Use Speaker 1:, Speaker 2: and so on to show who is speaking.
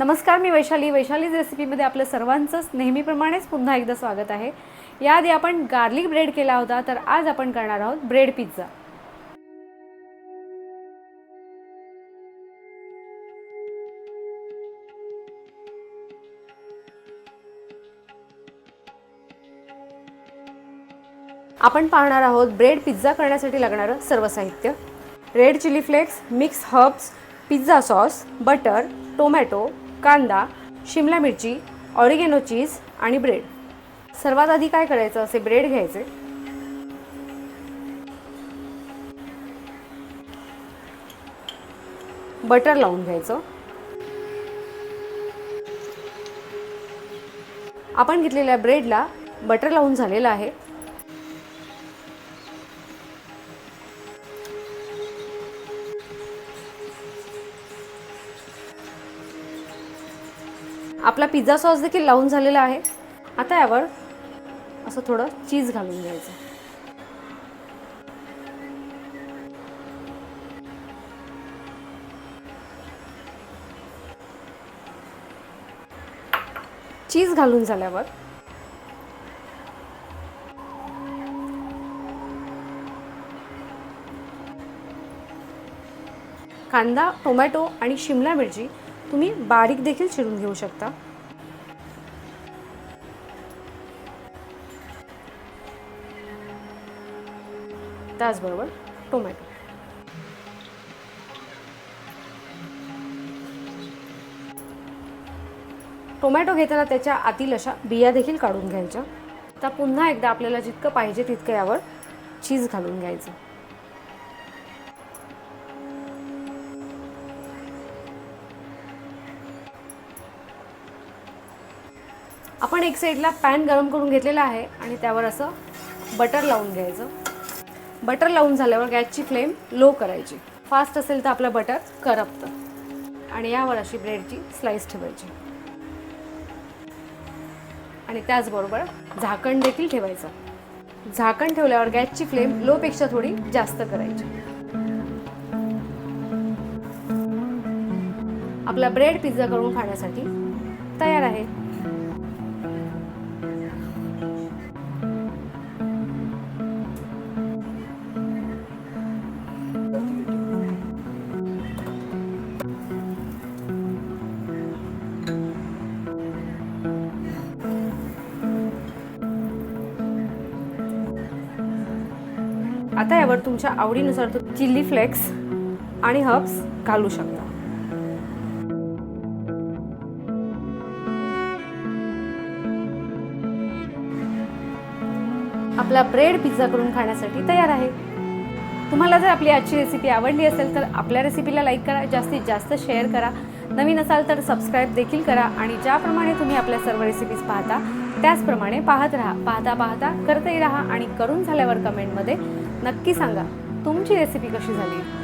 Speaker 1: नमस्कार मी वैशाली. वैशालीज रेसिपीमध्ये आपलं सर्वांचंच नेहमीप्रमाणेच पुन्हा एकदा स्वागत आहे. याआधी आपण गार्लिक ब्रेड केला होता तर आज आपण करणार आहोत ब्रेड पिझ्झा. आपण पाहणार आहोत ब्रेड पिझ्झा करण्यासाठी लागणारं सर्व साहित्य. Red chilli flakes mix herbs pizza sauce butter tomato कांदा शिमला मिरची ऑरिगेनो चीज आणि ब्रेड. सर्वात आधी काय करायचं? असे ब्रेड घ्यायचे. बटर लावून घ्यायचं. आपण घेतलेल्या ब्रेडला बटर लावून झालेलं आहे. आपला पिझ्झा सॉस देखील लावून झालेला आहे. आता यावर असं थोडं चीज घालून घ्यायचं. चीज घालून झाल्यावर कांदा टोमॅटो आणि शिमला मिरची तुम्ही बारीक देखील चिरून घेऊ शकता. त्याचबरोबर टोमॅटो. टोमॅटो घेताना त्याच्या आतील अशा बिया देखील काढून घ्यायच्या. आता पुन्हा एकदा आपल्याला जितकं पाहिजे तितकं यावर चीज घालून घ्यायचं. आपण एक साईडला पॅन गरम करून घेतलेला आहे आणि त्यावर असं बटर लावून घ्यायचं. बटर लावून झाल्यावर गॅसची फ्लेम लो करायची. फास्ट असेल तर आपलं बटर करपतं. आणि यावर अशी ब्रेडची स्लाईस ठेवायची. आणि त्याचबरोबर झाकण देखील ठेवायचं. झाकण ठेवल्यावर गॅसची फ्लेम लोपेक्षा थोडी जास्त करायची. आपला ब्रेड पिझ्झा करून खाण्यासाठी तयार आहे. आता यावर तुमच्या आवडीनुसार तुम्ही चिल्ली फ्लेक्स आणि हर्ब्स घालू शकता. आपला ब्रेड पिझ्झा करून खाण्यासाठी तयार आहे. तुम्हाला जर आपली आजची रेसिपी आवडली असेल तर आपल्या रेसिपीला लाईक करा जास्तीत जास्त शेअर करा. नवीन असाल तर सबस्क्राईब देखील करा आणि ज्याप्रमाणे तुम्ही आपल्या सर्व रेसिपीज पाहता त्याचप्रमाणे पाहत राहा. पाहता पाहता करतही राहा आणि करून झाल्यावर कमेंटमध्ये नक्की सांगा. तुमची रेसिपी कशी झाली?